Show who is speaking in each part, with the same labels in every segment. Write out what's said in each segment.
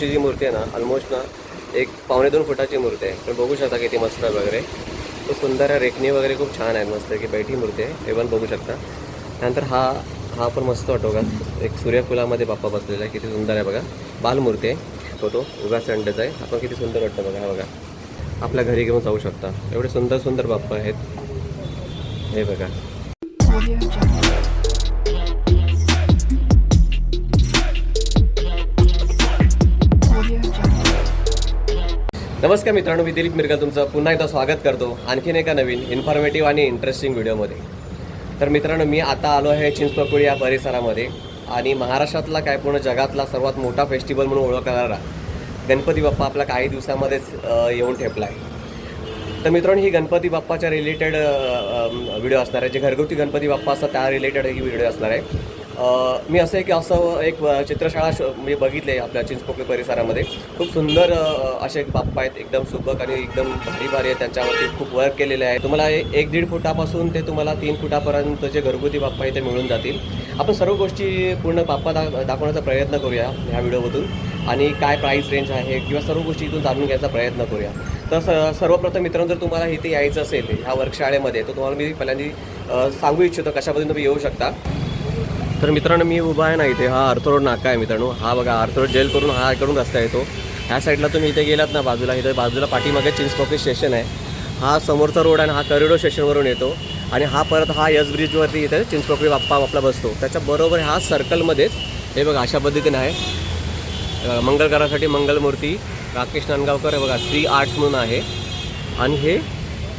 Speaker 1: ची जी मूर्ती आहे ना ऑलमोस्ट ना एक पावणे दोन फुटाची मूर्ती आहे. पण बघू शकता किती मस्त आहे वगैरे. खूप सुंदर आहे रेखणी वगैरे खूप छान आहे मस्त की बैठी मूर्ती आहे. ते पण बघू शकता. त्यानंतर हा हा पण मस्त वाटतो का एक सूर्यफुलामध्ये बाप्पा बसलेला आहे किती सुंदर आहे बघा. बालमूर्ती आहे. तो तो उगा संडेचा आहे. आपण किती सुंदर वाटतं बघा हा बघा. आपल्या घरी घेऊन जाऊ शकता. एवढे सुंदर सुंदर बाप्पा आहेत. हे बघा. नमस्कार मित्रांनो मी दिलीप मिरगा तुमचं पुन्हा एकदा स्वागत करतो आणखीन एका नवीन इन्फॉर्मेटिव्ह आणि इंटरेस्टिंग व्हिडिओमध्ये तर मित्रांनो मी आता आलो आहे चिंचपकोडी या परिसरामध्ये आणि महाराष्ट्रातला काय पूर्ण जगातला सर्वात मोठा फेस्टिवल म्हणून ओळखणारा गणपती बाप्पा आपला काही दिवसामध्येच येऊन ठेपला आहे तर मित्रांनो ही गणपती बाप्पाच्या रिलेटेड व्हिडिओ असणार आहे. जे घरगुती गणपती बाप्पा असतात त्या रिलेटेड ही व्हिडिओ असणार आहे. मी असं आहे की असं एक चित्रशाळा श म्हणजे बघितले आपल्या चिंचपोकळी परिसरामध्ये. खूप सुंदर असे बाप्पा आहेत एकदम सुबक आणि एकदम भारी भारी आहे त्यांच्यावरती खूप वर्क केलेले आहे. तुम्हाला एक दीड फुटापासून ते तुम्हाला तीन फुटापर्यंत जे घरगुती बाप्पा आहे ते मिळून जातील. आपण सर्व गोष्टी पूर्ण बाप्पा दा दाखवण्याचा प्रयत्न करूया ह्या व्हिडिओमधून. आणि काय प्राईस रेंज आहे किंवा सर्व गोष्टी इथून जाणून घ्यायचा प्रयत्न करूया. तर स सर्वप्रथम मित्रांनो जर तुम्हाला इथे यायचं असेल ह्या वर्कशाळेमध्ये तर तुम्हाला मी पहिल्यांदा सांगू इच्छितो कशापद्धतीने तुम्ही येऊ शकता. तर मित्रांनो मी उभा आहे ना इथे. हा अर्थरोड नाका आहे मित्रांनो. हा बघा अर्थरोड जेल करून हा करून रस्ता येतो. ह्या साईडला तुम्ही इथे गेलात ना बाजूला. इथे बाजूला पाठीमागे चिंचपोकी स्टेशन आहे. हा समोरचा रोड आहे ना हा करिडो स्टेशनवरून येतो. आणि हा परत हा यस ब्रिजवरती इथे चिंचपोकळी बाप्पा आपला बसतो. त्याच्या बरोबर हा सर्कलमध्येच हे बघा अशा पद्धतीने आहे. मंगलकारासाठी मंगलमूर्ती राकेश नांदगावकर हे बघा श्री आर्ट्स म्हणून आहे. आणि हे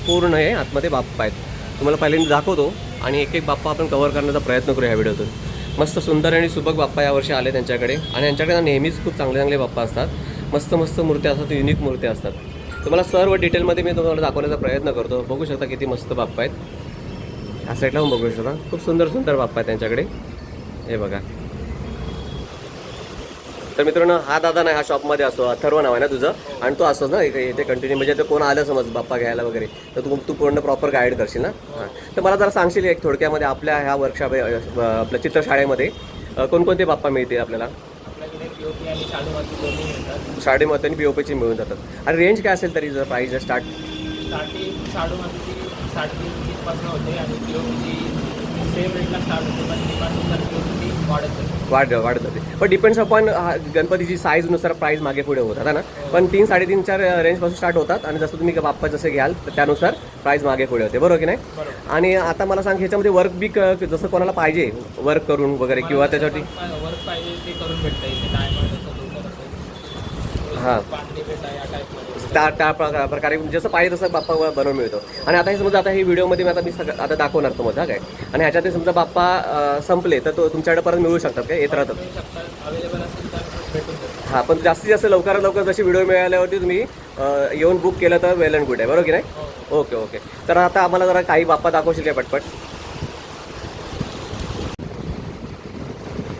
Speaker 1: पूर्ण हे आतमध्ये बाप्पा आहेत. तुम्हाला पहिल्यांदा दाखवतो. आणि एक एक बाप्पा आपण कव्हर करण्याचा प्रयत्न करू ह्या व्हिडिओतून मस्त सुंदर आणि सुबक बाप्पा यावर्षी आले त्यांच्याकडे. आणि यांच्याकडे ना नेहमीच खूप चांगले चांगले बाप्पा असतात. मस्त मस्त मूर्त्या असतात युनिक मूर्त्या असतात. तुम्हाला सर्व डिटेलमध्ये मी तुम्हाला दाखवण्याचा प्रयत्न करतो. बघू शकता किती मस्त बाप्पा आहेत. ह्या साईडला पण बघू शकता. खूप सुंदर सुंदर बाप्पा आहेत त्यांच्याकडे. हे बघा. तर मित्रांनो हा दादा नाही हा शॉपमध्ये असतो. अथर्व नाव आहे ना तुझं? आणि तो असतोच ना इथे इथे कंटिन्यू म्हणजे ते कोण आलं समज बाप्पा घ्यायला वगैरे. तर तू तू पूर्ण प्रॉपर गाईड करशील ना? हां. तर मला जरा सांगशील एक थोडक्यामध्ये आपल्या ह्या वर्कशॉप आपल्या चित्रशाळेमध्ये कोणकोणते बाप्पा मिळतील आपल्याला?
Speaker 2: आणि
Speaker 1: शाळेमध्ये आणि पी ओ पीची मिळून जातात. आणि रेंज काय असेल तरी जर प्राईस स्टार्ट
Speaker 2: स्टार्टिंग शाडू होते आणि सेम रेटला स्टार्ट होते पण तीनपासून तर पीओपी वाढत जाते
Speaker 1: वाढ वाढत जाते पण डिपेंड्स अपॉन गणपतीची साईजनुसार प्राईस मागे पुढे होतात ना. पण तीन साडेतीनच्या रेंजपासून स्टार्ट होतात. आणि जसं तुम्ही बाप्पा जसे घ्याल तर त्यानुसार प्राईस मागे पुढे होते. बरोबर की नाही? आणि आता मला सांग ह्याच्यामध्ये वर्क बी क- जसं कोणाला पाहिजे वर्क करून वगैरे किंवा त्याच्यासाठी?
Speaker 2: वर्क पाहिजे ते करून भेटतं इथे. डायमंड असं लोकर असेल
Speaker 1: हां.
Speaker 2: पांढरी पेट आहे या टाईपमध्ये
Speaker 1: त्या त्या प्रकारे जसं पाहिजे तसं बाप्पा बनवून मिळतो. आणि आता हे समजा आता हे व्हिडिओमध्ये मी आता मी सगळं आता दाखवणार तुम्हाला काय? आणि ह्याच्यात समजा बाप्पा संपले तर तो तुमच्याकडे परत मिळू शकतात काय? येत राहतात.
Speaker 2: तर
Speaker 1: हां पण जास्तीत जास्त लवकरात लवकर जशी व्हिडिओ मिळाल्यावरती तुम्ही येऊन बुक केलं तर वेल अँड गुड आहे. बरोबर की नाही? Okay okay. तर आता आम्हाला जरा काही बाप्पा दाखवशील काय पटपट?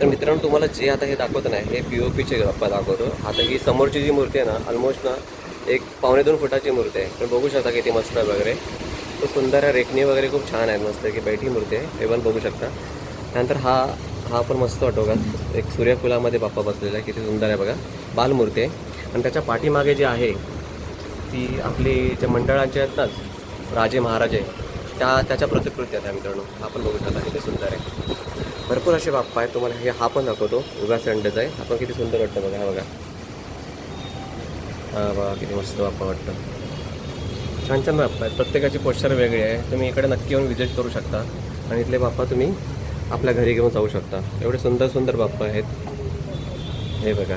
Speaker 1: तर मित्रांनो तुम्हाला जे आता हे दाखवत नाही हे पी ओ पीचे बाप्पा दाखवतो. आता ही समोरची जी मूर्ती आहे ना ऑलमोस्ट ना एक पावणे दोन फुटाची मूर्ती आहे. पण बघू शकता किती मस्त आहे वगैरे. खूप सुंदर आहे रेखणी वगैरे खूप छान आहे मस्त की बैठी मूर्ती आहे. हे पण बघू शकता. त्यानंतर हा हा पण मस्त वाटतो का एक सूर्यफुलामध्ये बाप्पा बसलेला आहे. किती सुंदर आहे बघा. बालमूर्ती आहे. आणि त्याच्या पाठीमागे जी आहे ती आपली जे मंडळांचे आहेत ना राजे महाराजे त्या त्याच्या प्रतिकृती आहेत मित्रांनो. हा पण बघू शकता किती सुंदर आहे. भरपूर असे बाप्पा आहेत. तुम्हाला हे हा पण दाखवतो. उगा संडेचा आहे. हा पण किती सुंदर वाटतं बघा हा बघा. हां बा किती मस्त बाप्पा वाटतं. छान छान बाप्पा आहेत. प्रत्येकाची पोश्चर वेगळी आहे. तुम्ही इकडे नक्की येऊन व्हिजिट करू शकता. आणि इथले बाप्पा तुम्ही आपल्या घरी घेऊन जाऊ शकता. एवढे सुंदर सुंदर बाप्पा आहेत. हे बघा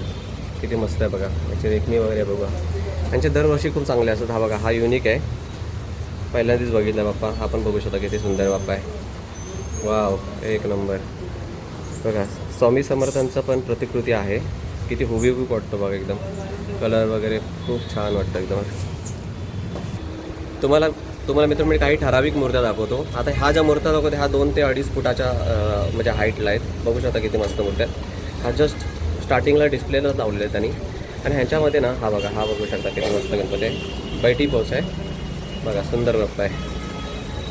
Speaker 1: किती मस्त आहे बघा. याची रेखणी वगैरे बघा. यांचे दरवर्षी खूप चांगले असतात. हा बघा हा युनिक आहे. पहिल्यांदाच बघितला बाप्पा. हा पण बघू शकता किती सुंदर बाप्पा आहे. वाव एक नंबर बघा स्वामी समर्थांचा पण प्रतिकृती आहे. किती हुबीहूब वाटतो बघा एकदम. कलर वगैरे खूप छान वाटतं एकदम. तुम्हाला तुम्हाला मित्र मी काही ठराविक मूर्त्या दाखवतो. आता ह्या ज्या मूर्त्या दाखवतो ह्या दोन ते अडीच फुटाच्या म्हणजे हाईटला आहेत. बघू शकता किती मस्त मूर्त्या आहेत. हा जस्ट स्टार्टिंगला डिस्प्लेलाच लावलेला आहे त्यांनी. आणि ह्याच्यामध्ये ना हा बघा हा बघू शकता किती मस्त गणपती आहे. बैठी पोच आहे. बघा सुंदर बाप्पा आहे.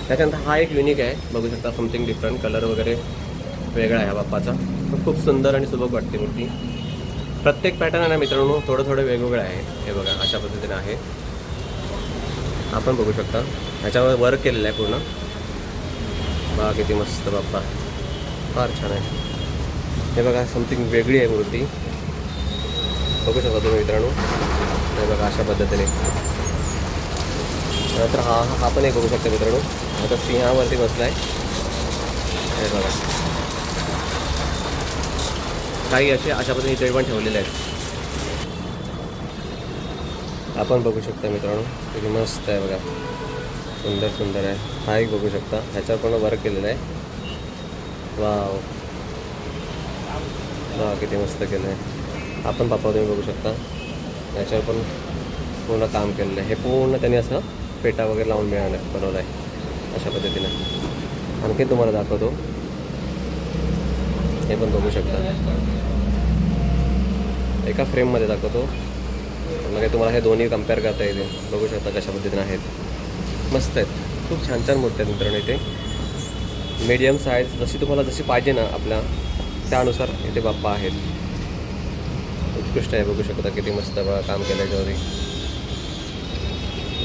Speaker 1: त्याच्यानंतर हा एक युनिक आहे. बघू शकता समथिंग डिफरंट कलर वगैरे वेगळा आहे हा बाप्पाचा. खूप सुंदर आणि सुबक वाटते मूर्ती. प्रत्येक पॅटर्न आहे ना मित्रांनो थोडं थोडं वेगवेगळं आहे. हे बघा अशा पद्धतीने आहे. आपण बघू शकता. ह्याच्यावर वर्क केलेलं आहे पूर्ण. बघा किती मस्त बाप्पा. फार छान आहे. हे बघा समथिंग वेगळी आहे मूर्ती. बघू शकता तुम्ही मित्रांनो. हे बघा अशा पद्धतीने. नंतर हा हा पण एक बघू शकता मित्रांनो. आता सिंहावरती बसला आहे हे बघा. काही असे अशा पद्धतीने इथे पण ठेवलेले आहेत. आपण बघू शकता मित्रांनो किती मस्त आहे बघा. सुंदर सुंदर आहे. हा एक बघू शकता. ह्याच्यावर पण वर्क केलेलं आहे. वाव वा किती मस्त केलं आहे आपण बापा तुम्ही बघू शकता. याच्यावर पण पूर्ण काम केलेलं आहे. हे पूर्ण त्यांनी असं पेटा वगैरे लावून मिळालं बनवलं आहे अशा पद्धतीनं. आणखी तुम्हाला दाखवतो. हे पण बघू शकता. एका फ्रेममध्ये दाखवतो. मग तुम्हाला हे दोन्ही कंपेअर करता येते बघू शकता कशा पद्धतीने आहेत. मस्त आहेत. खूप छान छान मूर्ती आहेत मित्रांनो इथे. मीडियम साईज जशी तुम्हाला जशी पाहिजे ना आपल्या त्यानुसार इथे बाप्पा आहेत. उत्कृष्ट आहे. बघू शकता किती मस्त बघा काम केलं याच्यावरती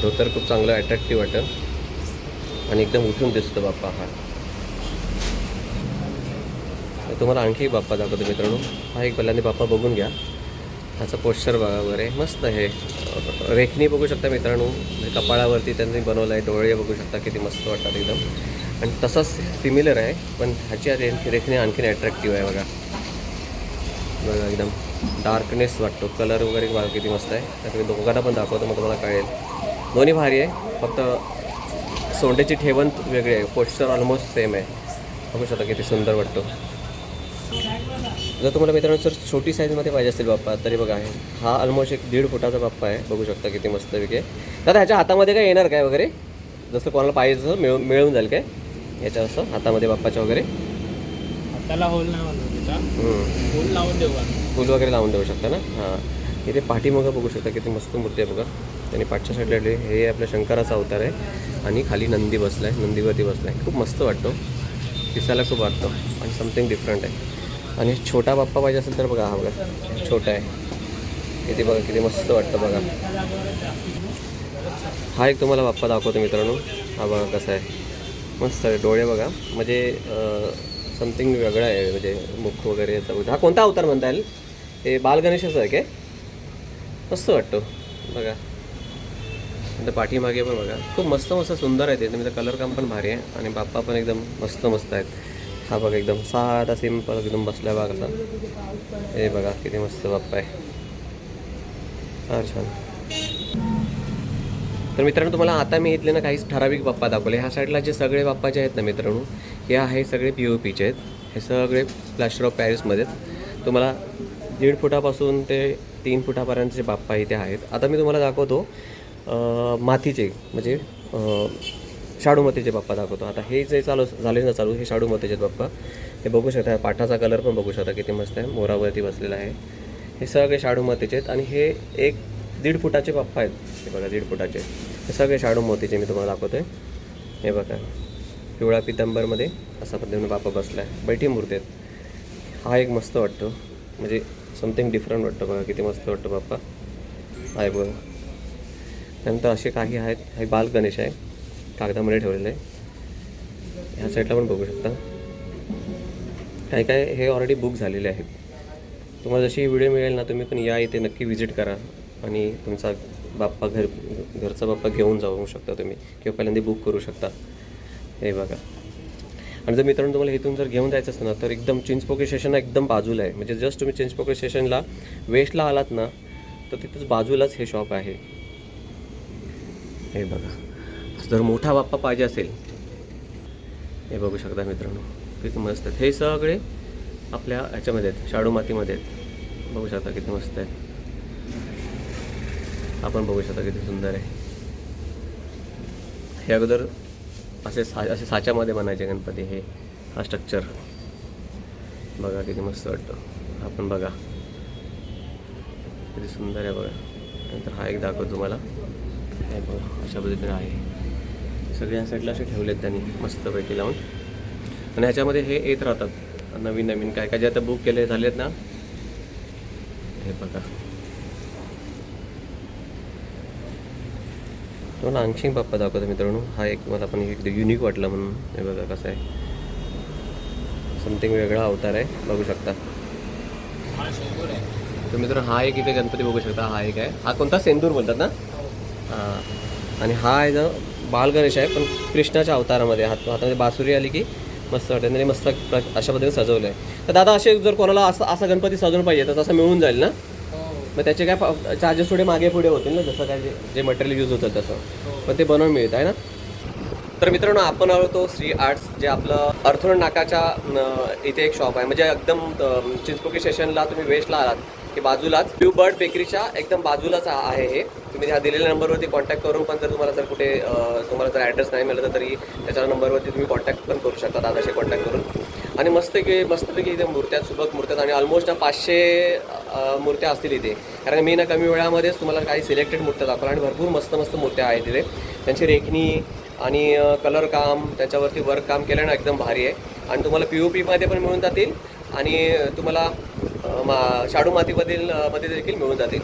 Speaker 1: धोतर खूप चांगलं अट्रॅक्टिव्ह वाटतं. आणि एकदम उठून दिसतं बाप्पा हा. तुम्हाला आणखी बाप्पा दाखवतो मित्रांनो. हा एक पहिल्यांदा बाप्पा बघून घ्या. ह्याचं पोश्चर बघा वगैरे. मस्त आहे. रेखणी बघू शकता मित्रांनो. म्हणजे कपाळावरती त्यांनी बनवलं आहे डोळे बघू शकता किती मस्त वाटतात एकदम. आणि तसंच सिमिलर आहे पण ह्याची रे रेखणी आणखीन अट्रॅक्टिव्ह आहे बघा. बघा एकदम डार्कनेस वाटतो. कलर वगैरे बघा किती मस्त आहे. तर मी दोघांना पण दाखवतो मग तुम्हाला कळेल. दोन्ही भारी आहे. फक्त सोंडेची ठेवण वेगळी आहे. पोश्चर ऑलमोस्ट सेम आहे. बघू शकता किती सुंदर वाटतो. जर तुम्हाला मित्रांनो जर छोटी साईजमध्ये पाहिजे असेल बाप्पा तरी बघा आहे हा ऑलमोस्ट एक दीड फुटाचा बाप्पा आहे. बघू शकता किती मस्त विके दादा ह्याच्या हातामध्ये काय येणार काय वगैरे? जसं कोणाला पाहिजे तसं मिळून मिळून जाईल काय? याच्या असं हातामध्ये बाप्पाच्या वगैरे.
Speaker 2: हाताला होल. होल लावून देऊ
Speaker 1: फूल वगैरे लावून देऊ शकता ना? हां. इथे पाठीमागं बघू शकता किती मस्त मूर्ती आहे बघा. त्यांनी पाठच्या साईडला. हे आपल्या शंकराचा अवतार आहे. आणि खाली नंदी बसला आहे नंदीवरती बसला आहे खूप मस्त वाटतो. दिसायला खूप वाटतो. आणि समथिंग डिफरंट आहे. आणि छोटा बाप्पा पाहिजे असेल तर बघा हा बघा. छोटा आहे. किती बघा किती मस्त वाटतं बघा. हा एक तुम्हाला बाप्पा दाखवतो मित्रांनो. हा बघा कसा आहे. मस्त आहे. डोळे बघा. म्हणजे समथिंग वेगळं आहे. म्हणजे मुख वगैरे याचा. हा कोणता अवतार म्हणता येईल? हे बालगणेशाचा आहे काय मस्त वाटतो. बघा. नंतर पाठीमागे पण बघा. खूप मस्त मस्त सुंदर आहे ते. म्हणजे कलर काम पण भारी आहे. आणि बाप्पा पण एकदम मस्त मस्त आहेत. हा बघा एकदम साधा सिंपल एकदम बसल्या बघा असा हे बघा किती मस्त बाप्पा आहे. फार छान. तर मित्रांनो तुम्हाला आता मी इथले ना काही ठराविक बाप्पा दाखवले. ह्या साईडला जे सगळे बाप्पा जे आहेत ना मित्रांनो हे आहे सगळे पी ओ पीचे आहेत. हे सगळे प्लॅस्टर ऑफ पॅरिसमध्ये तुम्हाला दीड फुटापासून ते तीन फुटापर्यंतचे बाप्पा इथे आहेत. आता मी तुम्हाला दाखवतो मातीचे म्हणजे शाडूमतीचे बाप्पा दाखवतो. आता हे जे चालू झाले ना चालू हे शाडूमतीचे बाप्पा हे बघू शकता पाठाचा कलर पण बघू शकता किती मस्त आहे. मोरावरती बसलेला आहे. हे सगळे शाडूमतीचे आहेत आणि हे एक दीड फुटाचे बाप्पा आहेत. हे बघा दीड फुटाचे. हे सगळे शाडू मोतीचे मी तुम्हाला दाखवतो आहे हे बघा पिवळा पितंबरमध्ये असा पद्धतीने बाप्पा बसला आहे बैठी मूर्ती आहेत. हा एक मस्त वाटतो. म्हणजे समथिंग डिफरंट वाटतं बघा किती मस्त वाटतं बाप्पा. आहे बघा. त्यानंतर असे काही आहेत. हे बाल गणेश आहे. कागदामध्ये ठेवलेलं आहे. ह्या साईडला पण बघू शकता. काय काय हे ऑलरेडी बुक झालेले आहेत. तुम्हाला जशी व्हिडिओ मिळेल ना तुम्ही पण या इथे नक्की व्हिजिट करा. आणि तुमचा बाप्पा घर घरचा बाप्पा घेऊन जाऊ शकता तुम्ही. किंवा पहिल्यांदा बुक करू शकता. हे बघा. आणि जर मित्रांनो तुम्हाला इथून जर घेऊन जायचं असतं ना तर एकदम चिंचपोके स्टेशनला एकदम बाजूला आहे. म्हणजे जस्ट तुम्ही चिंचपोके स्टेशनला वेस्टला आलात ना तर तिथंच बाजूलाच हे शॉप आहे. हे बघा. जर मोठा बाप्पा पाहिजे असेल हे बघू शकता मित्रांनो. किती मस्त आहेत. हे सगळे आपल्या ह्याच्यामध्ये आहेत शाडू मातीमध्ये आहेत. बघू शकता किती मस्त आहेत. आपण बघू शकता किती सुंदर आहे. हे अगोदर असे सा असे साच्यामध्ये बनायचे गणपती हे हा स्ट्रक्चर बघा किती मस्त वाटतं. आपण बघा. किती सुंदर आहे बघा. नंतर हा एक दाखवतो तुम्हाला. हे बघा अशा पद्धतीने आहे. सगळ्या साईडला असे ठेवलेत त्यांनी मस्तपैकी लावून. आणि ह्याच्यामध्ये हे येत राहतात. नवीन नवीन काय काय जे आता बुक केले झाले आहेत ना. हे बघा. तुम्हाला आणखीन बाप्पा दाखवतो मित्रांनो. हा एक मला पण एकदम युनिक वाटला म्हणून. हे बघा कसं आहे. समथिंग वेगळा अवतार आहे. बघू शकता. तर मित्र हा एक इथे गणपती बघू शकता. हा एक आहे. हा कोणता? सेंदूर बोलतात ना? आणि हा आहे जो बाल गणेश आहे पण कृष्णाच्या अवतारामध्ये हात हातामध्ये बासुरी आली की मस्त वाटतं. आणि मस्त अशा पद्धतीने सजवलं आहे तर दादा असे जर कोणाला असं असा गणपती सजवून पाहिजे तर तसं मिळून जाईल ना?
Speaker 2: हो.
Speaker 1: मग त्याचे काय चार्जेस थोडे मागे पुढे होतील ना जसं काय जे मटेरियल यूज होतं तसं.
Speaker 2: हो.
Speaker 1: पण ते बनवून मिळत आहे ना? तर मित्रांनो आपण आलो तो श्री आर्ट्स जे आपलं अर्थोन नाकाच्या इथे एक शॉप आहे. म्हणजे एकदम चिंचपोकी स्टेशनला तुम्ही वेस्टला आलात. की बाजूलाच. ब्ल्यू बर्ड बेकरीच्या एकदम बाजूलाच आहे हे. तुम्ही ह्या दिलेल्या नंबरवरती कॉन्टॅक्ट करून पण जर तुम्हाला जर कुठे तुम्हाला जर ॲड्रेस नाही मिळाला तरी त्याच्या नंबरवरती तुम्ही कॉन्टॅक्ट पण करू शकता दादाशी कॉन्टॅक्ट करून. आणि मस्त की मस्तपैकी इथे मूर्त्या सुबक मूर्त्यात आणि ऑलमोस्ट पाचशे मूर्त्या असतील इथे. कारण मी ना कमी वेळामध्येच तुम्हाला काही सिलेक्टेड मूर्त्या दाखवल्या आणि भरपूर मस्त मस्त मूर्त्या आहेत तिथे. त्यांची रेखणी आणि कलर काम त्याच्यावरती वर्क काम केलं ना एकदम भारी आहे. आणि तुम्हाला पी ओ पीमध्ये पण मिळून जातील. आणि तुम्हाला मा शाडू मातीमधील मध्ये देखील मिळून जातील.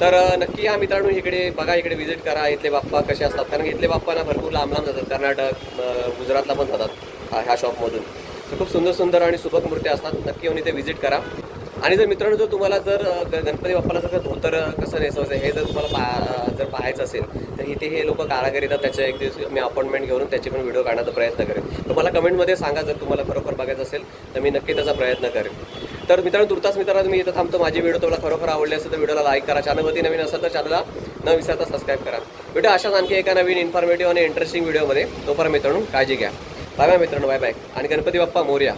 Speaker 1: तर नक्की या मित्रांनो इकडे बघा इकडे व्हिजिट करा. इथले बाप्पा कसे असतात? कारण इथले बाप्पा ना भरपूर लांब लांब जातात. कर्नाटक गुजरातला पण जातात ह्या शॉपमधून तर खूप सुंदर सुंदर आणि सुबक मूर्त्या असतात. नक्की येऊन इथे व्हिजिट करा. आणि जर मित्रांनो जर तुम्हाला जर ग- गणपती बाप्पाला जर धोतर कसं नेसवायचं हे जर तुम्हाला पा जर पाहायचं असेल तर इथे हे लोक कारागिरी येतात. त्याच्या एक दिवस मी अपॉइंटमेंट घेऊन त्याची पण व्हिडिओ काढण्याचा प्रयत्न करेन. तर मला कमेंटमध्ये सांगा जर तुम्हाला खरोखर बघायचं असेल तर मी नक्की त्याचा प्रयत्न करेन. तर मित्रांनो तुर्तास मित्रांनो मी इथं थांबतो. माझी व्हिडिओ तुम्हाला खरोखर आवडली असेल तर व्हिडिओला लाईक करा. चॅनलवरती नवीन असेल तर चॅनलला न विसरता सबस्क्राईब करा. व्हिडिओ अशाच आणखी एका नवीन इन्फॉर्मेटिव्ह आणि इंटरेस्टिंग व्हिडिओमध्ये तोपर्यंत मित्रांनो काळजी घ्या. बाय बाय मित्रांनो बाय बाय आणि गणपती बाप्पा मोर्या.